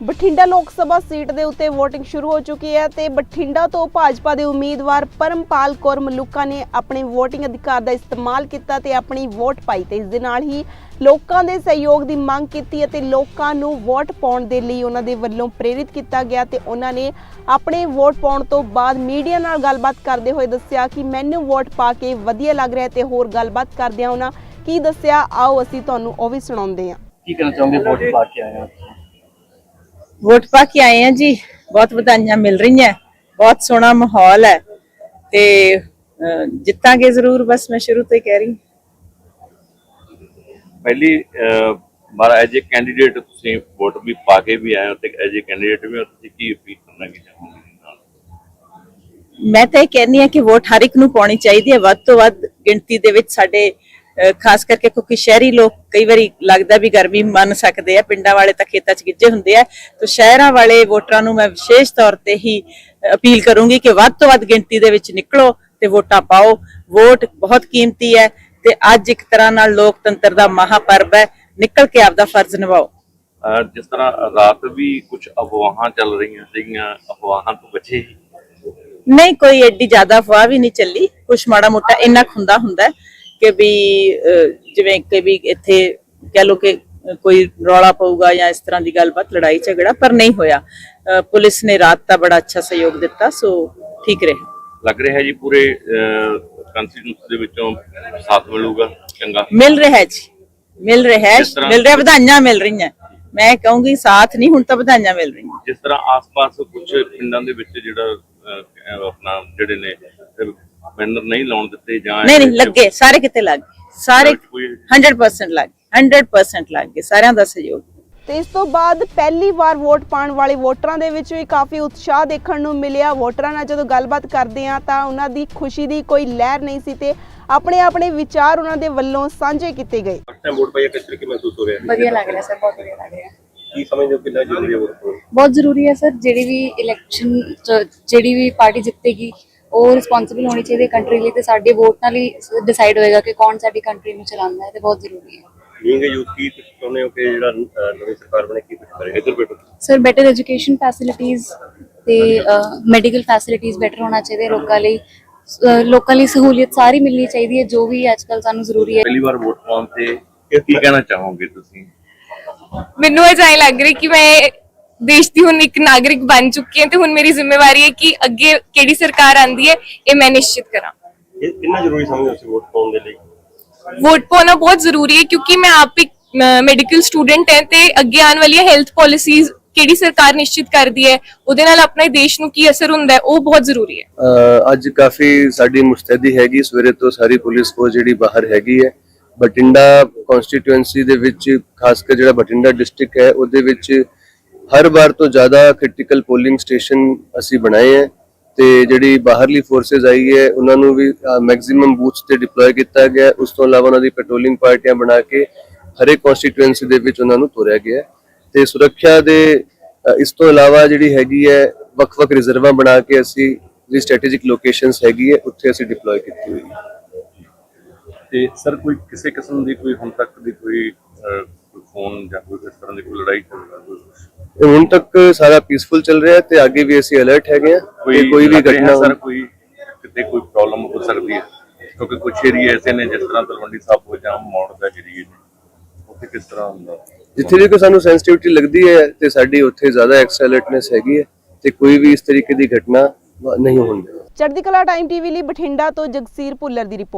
ਬਠਿੰਡਾ ਲੋਕ ਸਭਾ ਸੀਟ ਦੇ ਉੱਤੇ VOTING ਸ਼ੁਰੂ ਹੋ ਚੁੱਕੀ ਹੈ ਤੇ ਬਠਿੰਡਾ ਤੋਂ ਭਾਜਪਾ ਦੇ ਉਮੀਦਵਾਰ ਪਰਮਪਾਲ ਕੌਰ ਮਲੂਕਾ ਨੇ ਆਪਣੇ VOTING ਅਧਿਕਾਰ ਦਾ ਇਸਤੇਮਾਲ ਕੀਤਾ ਤੇ ਆਪਣੀ ਵੋਟ ਪਾਈ ਤੇ ਇਸ ਦੇ ਨਾਲ ਹੀ ਲੋਕਾਂ ਦੇ ਸਹਿਯੋਗ ਦੀ ਮੰਗ ਕੀਤੀ ਅਤੇ ਲੋਕਾਂ ਨੂੰ ਵੋਟ ਪਾਉਣ ਦੇ ਲਈ ਉਹਨਾਂ ਦੇ ਵੱਲੋਂ ਪ੍ਰੇਰਿਤ ਕੀਤਾ ਗਿਆ ਤੇ ਉਹਨਾਂ ਨੇ ਆਪਣੇ ਵੋਟ ਪਾਉਣ ਤੋਂ ਬਾਅਦ ਮੀਡੀਆ ਨਾਲ ਗੱਲਬਾਤ ਕਰਦੇ ਹੋਏ ਦੱਸਿਆ ਕਿ ਮੈਨੂੰ ਵੋਟ ਪਾ ਕੇ ਵਧੀਆ ਲੱਗ ਰਿਹਾ ਤੇ ਹੋਰ ਗੱਲਬਾਤ ਕਰਦਿਆਂ ਉਹਨਾਂ ਕੀ ਦੱਸਿਆ, ਆਓ ਅਸੀਂ ਤੁਹਾਨੂੰ ਉਹ ਵੀ ਸੁਣਾਉਂਦੇ ਹਾਂ। ਕੀ ਕਹਿਣਾ ਚਾਹੋਗੇ ਵੋਟ ਪਾ ਕੇ ਆਏ ਹੋ? ਵੋਟ ਪਾ ਕੇ ਆਏ ਆ ਜੀ। ਬਹੁਤ ਵਧਾਈਆਂ ਮਿਲ ਰਹੀਆਂ। ਬਹੁਤ ਸੋਹਣਾ ਮਾਹੌਲ ਹੈ। ਤੇ ਜਿੱਤਾਂਗੇ ਜ਼ਰੂਰ। ਬਸ ਮੈਂ ਸ਼ੁਰੂ ਤੋਂ ਹੀ ਕਹਿ ਰਹੀ। ਪਹਿਲੀ ਮਾਰਾ ਐਜ ਏ ਕੈਂਡੀਡੇਟ ਤੁਸੀਂ ਵੋਟ ਵੀ ਪਾ ਕੇ ਵੀ ਆਏ ਹੋ ਤੇ ਐਜ ਏ ਕੈਂਡੀਡੇਟ ਵੀ ਤੁਸੀਂ ਕੀ ਅਪੀਲ ਕਰਨਾ ਕੀ ਚਾਹੋਗੇ ਮੈਂ ਤਾਂ ਇਹ ਕਹਿੰਦੀ ਆ ਕਿ ਵੋਟ ਹਰ ਇੱਕ ਨੂੰ ਪਾਉਣੀ ਚਾਹੀਦੀ ਹੈ। ਵੱਧ ਤੋਂ ਵੱਧ ਗਿਣਤੀ ਦੇ ਵਿੱਚ ਸਾਡੇ ਖਾਸ ਕਰਕੇ ਕਿਉਂਕਿ ਸ਼ਹਿਰੀ ਲੋਕ ਕਈ ਵਾਰੀ ਲੱਗਦਾ ਵੀ ਗਰਮੀ ਮੰਨ ਸਕਦੇ ਆ ਪਿੰਡਾਂ ਵਾਲੇ ਤਾਂ ਖੇਤਾਂ 'ਚ ਗਿੱਜੇ ਹੁੰਦੇ ਆ। ਤਾਂ ਸ਼ਹਿਰਾਂ ਵਾਲੇ ਵੋਟਰਾਂ ਨੂੰ ਮੈਂ ਵਿਸ਼ੇਸ਼ ਤੌਰ ਤੇ ਹੀ ਅਪੀਲ ਕਰੂੰਗੀ ਕਿ ਵੱਧ ਤੋਂ ਵੱਧ ਗਿਣਤੀ ਦੇ ਵਿੱਚ ਨਿਕਲੋ ਤੇ ਵੋਟਾਂ ਪਾਓ। ਵੋਟ ਬਹੁਤ ਕੀਮਤੀ ਹੈ ਤੇ ਅੱਜ ਇੱਕ ਤਰ੍ਹਾਂ ਨਾਲ ਲੋਕਤੰਤਰ ਦਾ ਮਹਾਪਰਵ ਹੈ। ਨਿਕਲ ਕੇ ਆਪਦਾ ਫਰਜ਼ ਨਿਭਾਓ। ਜਿਸ ਤਰ੍ਹਾਂ ਰਾਤ ਵੀ ਕੁਝ ਅਫਵਾਹਾਂ ਚੱਲ ਰਹੀਆਂ ਸੀਗੀਆਂ ਅਫਵਾਹਾਂ ਤੋਂ ਬਚੇ ਨਹੀਂ ਕੋਈ ਐਡੀ ਜ਼ਿਆਦਾ ਅਫਵਾਹ ਵੀ ਨਹੀਂ ਚੱਲੀ। ਕੁਛ ਮਾੜਾ ਮੋਟਾ ਇੰਨਾ ਕੁ ਹੁੰਦਾ ਹੁੰਦਾ ਹੈ। ਕਿ ਵੀ ਜਿਵੇਂ ਕਿ ਵੀ ਇੱਥੇ ਕਹਿ ਲੋ ਕਿ ਕੋਈ ਰੌਲਾ ਪਊਗਾ ਜਾਂ ਇਸ ਤਰ੍ਹਾਂ ਦੀ ਗੱਲਬਾਤ ਲੜਾਈ ਝਗੜਾ ਪਰ ਨਹੀਂ ਹੋਇਆ। ਪੁਲਿਸ ਨੇ ਰਾਤ ਦਾ ਬੜਾ ਅੱਛਾ ਸਹਿਯੋਗ ਦਿੱਤਾ ਸੋ ਠੀਕ ਰਿਹਾ। ਲੱਗ ਰਿਹਾ ਜੀ ਪੂਰੇ ਕੰਸਟੀਟਿਊਸ਼ਨ ਦੇ ਵਿੱਚੋਂ ਸਾਥ ਮਿਲੂਗਾ ਚੰਗਾ? ਮਿਲ ਰਿਹਾ ਜੀ ਮਿਲ ਰਿਹਾ ਮਿਲ ਰਿਹਾ ਵਧਾਈਆਂ ਮਿਲ ਰਹੀਆਂ। ਮੈਂ ਕਹੂੰਗੀ ਸਾਥ ਨਹੀਂ ਹੁਣ ਤਾਂ ਵਧਾਈਆਂ ਮਿਲ ਰਹੀਆਂ। ਜਿਸ ਤਰ੍ਹਾਂ ਆਸ-ਪਾਸ ਕੁਝ ਪਿੰਡਾਂ ਦੇ ਵਿੱਚ ਜਿਹੜਾ ਆਪਣਾ ਜਿਹੜੇ ਨੇ ਬੈਨਰ ਨਹੀਂ ਲਾਉਣ ਦਿੱਤੇ ਜਾਂ ਨਹੀਂ ਨਹੀਂ ਲੱਗੇ ਸਾਰੇ ਕਿਤੇ ਲੱਗ ਗਏ। ਸਾਰੇ ਕੋਈ 100% ਲੱਗ ਗਏ 100% ਲੱਗ ਗਏ ਸਾਰਿਆਂ ਦਾ ਸਹਿਯੋਗ। ਤੇ ਇਸ ਤੋਂ ਬਾਅਦ ਪਹਿਲੀ ਵਾਰ ਵੋਟ ਪਾਉਣ ਵਾਲੇ ਵੋਟਰਾਂ ਦੇ ਵਿੱਚ ਵੀ ਕਾਫੀ ਉਤਸ਼ਾਹ ਦੇਖਣ ਨੂੰ ਮਿਲਿਆ। ਵੋਟਰਾਂ ਨਾਲ ਜਦੋਂ ਗੱਲਬਾਤ ਕਰਦੇ ਆ ਤਾਂ ਉਹਨਾਂ ਦੀ ਖੁਸ਼ੀ ਦੀ ਕੋਈ ਲਹਿਰ ਨਹੀਂ ਸੀ ਤੇ ਆਪਣੇ ਆਪਣੇ ਵਿਚਾਰ ਉਹਨਾਂ ਦੇ ਵੱਲੋਂ ਸਾਂਝੇ ਕੀਤੇ ਗਏ। ਫਸਟ ਟਾਈਮ ਵੋਟ ਪਾਈ ਕਿਸ ਤਰੀਕੇ ਮਹਿਸੂਸ ਹੋ ਰਿਹਾ? ਹੈ ਵਧੀਆ ਲੱਗ ਰਿਹਾ ਸਰ ਬਹੁਤ ਵਧੀਆ ਲੱਗ ਰਿਹਾ। ਕੀ ਸਮਝਦੇ ਹੋ ਕਿੰਨਾ ਜ਼ਰੂਰੀ ਹੈ ਵੋਟ ਪਾਉਣਾ? ਬਹੁਤ ਜ਼ਰੂਰੀ ਹੈ ਸਰ ਜਿਹੜੀ ਵੀ ਇਲੈਕਸ਼ਨ ਜਿਹੜੀ ਵੀ ਪਾਰਟੀ ਜਿੱਤੇਗੀ ਉਹ ਰਿਸਪੌਂਸਿਬਲ ਹੋਣੀ ਚਾਹੀਦੀ ਹੈ ਕੰਟਰੀ ਲਈ ਤੇ ਸਾਡੇ ਵੋਟ ਨਾਲ ਹੀ ਡਿਸਾਈਡ ਹੋਏਗਾ ਕਿ ਕੌਣ ਸਾਡੀ ਕੰਟਰੀ ਨੂੰ ਚਲਾਉਂਦਾ ਹੈ ਤੇ ਬਹੁਤ ਜ਼ਰੂਰੀ ਹੈ। ਅ ਯੂਥ ਕੀ ਚਾਹੁੰਦੇ ਹੋ ਕਿ ਜਿਹੜਾ ਨਵੀਂ ਸਰਕਾਰ ਬਣੇ ਕੀ ਕੁਝ ਕਰੇ? ਇੱਧਰ ਬੈਠੋ। ਸਰ ਬੈਟਰ ਐਜੂਕੇਸ਼ਨ ਫੈਸਿਲਿਟੀਜ਼ ਤੇ ਮੈਡੀਕਲ ਫੈਸਿਲਿਟੀਜ਼ ਬੈਟਰ ਹੋਣਾ ਚਾਹੀਦਾ ਲੋਕਾਂ ਲਈ। ਲੋਕਾਂ ਲਈ ਸਹੂਲੀਅਤ ਸਾਰੀ ਮਿਲਣੀ ਚਾਹੀਦੀ ਹੈ ਜੋ ਵੀ ਅੱਜ ਕੱਲ ਸਾਨੂੰ ਜ਼ਰੂਰੀ ਹੈ। ਪਹਿਲੀ ਵਾਰ ਵੋਟ ਪਾਉਣ ਤੇ ਕੀ ਕਹਿਣਾ ਚਾਹੋਗੇ ਤੁਸੀਂ? ਮੈਨੂੰ ਇਹ ਜਾਈ ਲੱਗ ਰਹੀ ਕਿ ਮੈਂ ਦੇਸ਼ ਦੀ ਹੁਣ ਇੱਕ ਨਾਗਰਿਕ ਬਣ ਚੁੱਕੀ ਹਾਂ ਤੇ ਹੁਣ ਮੇਰੀ ਜ਼ਿੰਮੇਵਾਰੀ ਹੈ ਕਿ ਅੱਗੇ ਕਿਹੜੀ ਸਰਕਾਰ ਆਂਦੀ ਹੈ ਇਹ ਮੈਂ ਨਿਸ਼ਚਿਤ ਕਰਾਂ। ਇਹ ਕਿੰਨਾ ਜ਼ਰੂਰੀ ਸਮਝਦੇ ਹੋ ਤੁਸੀਂ ਵੋਟ ਪਾਉਣ ਦੇ ਲਈ? ਵੋਟ ਪਾਉਣਾ ਬਹੁਤ ਜ਼ਰੂਰੀ ਹੈ ਕਿਉਂਕਿ ਮੈਂ ਆਪ ਇੱਕ ਮੈਡੀਕਲ ਸਟੂਡੈਂਟ ਹਾਂ ਤੇ ਅੱਗੇ ਆਉਣ ਵਾਲੀਆਂ ਹੈਲਥ ਪਾਲਿਸੀਜ਼ ਕਿਹੜੀ ਸਰਕਾਰ ਨਿਸ਼ਚਿਤ ਕਰਦੀ ਹੈ ਉਹਦੇ ਨਾਲ ਆਪਣੇ ਦੇਸ਼ ਨੂੰ ਕੀ ਅਸਰ ਹੁੰਦਾ ਹੈ ਉਹ ਬਹੁਤ ਜ਼ਰੂਰੀ ਹੈ। ਅੱਜ ਕਾਫੀ ਸਾਡੀ ਮੁਸਤੈਦੀ ਹੈਗੀ ਸਵੇਰੇ ਤੋਂ ਸਾਰੀ ਪੁਲਿਸ ਫੋਰਸ ਜਿਹੜੀ ਬਾਹਰ ਹੈਗੀ ਹੈ। ਬਠਿੰਡਾ ਕਨਸਟੀਟੂਐਂਸੀ ਦੇ ਵਿੱਚ ਖਾਸ ਕਰ ਜਿਹੜਾ ਬਠਿੰਡਾ ਡਿਸਟ੍ਰਿਕਟ ਹੈ ਉਹਦੇ ਵਿੱਚ ਹਰ ਵਾਰ ਤੋਂ ਜ਼ਿਆਦਾ ਕ੍ਰਿਟੀਕਲ ਪੋਲਿੰਗ ਸਟੇਸ਼ਨ ਅਸੀਂ ਬਣਾਏ ਹੈ ਤੇ ਜਿਹੜੀ ਬਾਹਰਲੀ ਫੋਰਸਸ ਆਈ ਹੈ ਉਹਨਾਂ ਨੂੰ ਵੀ ਮੈਕਸਿਮਮ ਬੂਥਸ ਤੇ ਡਿਪਲੋਏ ਕੀਤਾ ਗਿਆ ਹੈ। ਉਸ ਤੋਂ ਇਲਾਵਾ ਉਹਨਾਂ ਦੀ ਪੈਟਰੋਲਿੰਗ ਪਾਰਟੀਆਂ ਬਣਾ ਕੇ ਹਰੇਕ ਕਨਸਟੀਟੂਐਂਸੀ ਦੇ ਵਿੱਚ ਉਹਨਾਂ ਨੂੰ ਤੋਰਿਆ ਗਿਆ ਹੈ ਤੇ ਸੁਰੱਖਿਆ ਦੇ ਅ, ਇਸ ਤੋਂ ਇਲਾਵਾ ਜਿਹੜੀ ਹੈਗੀ ਹੈ ਵੱਖ-ਵੱਖ ਰਿਜ਼ਰਵਾਂ ਬਣਾ ਕੇ ਅਸੀਂ ਜਿਹੜੀ ਸਟ੍ਰੈਟੇਜਿਕ ਲੋਕੇਸ਼ਨਸ ਹੈਗੀ ਹੈ ਉੱਥੇ ਅਸੀਂ ਡਿਪਲੋਏ ਕੀਤੀ ਹੋਈ ਹੈ ਤੇ ਸਰ ਕੋਈ ਕਿਸੇ ਕਿਸਮ ਦੀ ਕੋਈ ਹੁਣ ਤੱਕ ਦੀ ਕੋਈ ਅਹ, ਕੋਈ ਫੋਨ ਜਾਂ ਕੋਈ ਇਸ ਤਰ੍ਹਾਂ ਦੀ ਕੋਈ ਲੜਾਈ ਝਗੜਾ ਕੋਈ ਕੁਛ? ਤੇ ਹੁਣ ਤੱਕ ਸਾਰਾ ਪੀਸਫੁਲ ਚੱਲ ਰਿਹਾ ਹੈ ਤੇ ਅੱਗੇ ਵੀ ਅਸੀਂ ਅਲਰਟ ਹੈਗੇ ਆ ਕਿ ਕੋਈ ਵੀ ਘਟਨਾ ਸਰ ਕੋਈ ਕਿਤੇ ਕੋਈ ਪ੍ਰੋਬਲਮ ਹੋ ਸਕਦੀ ਹੈ? ਕਿਉਂਕਿ ਕੁਝ ਏਰੀਆ ਐਸੇ ਨੇ ਜਿਸ ਤਰ੍ਹਾਂ ਤਲਵੰਡੀ ਸਾਬੋ ਜਾਂ ਮੋੜ ਦਾ ਏਰੀਆ ਉੱਥੇ ਕਿਸ ਤਰ੍ਹਾਂ ਹੁੰਦਾ? ਜਿੱਥੇ ਵੀ ਕੋਈ ਸਾਨੂੰ ਸੈਂਸਿਟੀਵਿਟੀ ਲੱਗਦੀ ਹੈ ਤੇ ਸਾਡੀ ਉੱਥੇ ਜ਼ਿਆਦਾ ਐਕਸਟਰਾ ਅਲਰਟਨੈਸ ਹੈਗੀ ਹੈ ਤੇ ਕੋਈ ਵੀ ਇਸ ਤਰੀਕੇ ਦੀ ਘਟਨਾ ਨਹੀਂ ਹੋਣ ਦੇਵਾਂਗੇ ਚੜ੍ਹਦੀ ਕਲਾ ਟਾਈਮ ਟੀਵੀ ਲਈ ਬਠਿੰਡਾ ਤੋਂ ਜਗਸੀਰ ਭੁੱਲਰ ਦੀ ਰਿਪੋਰਟ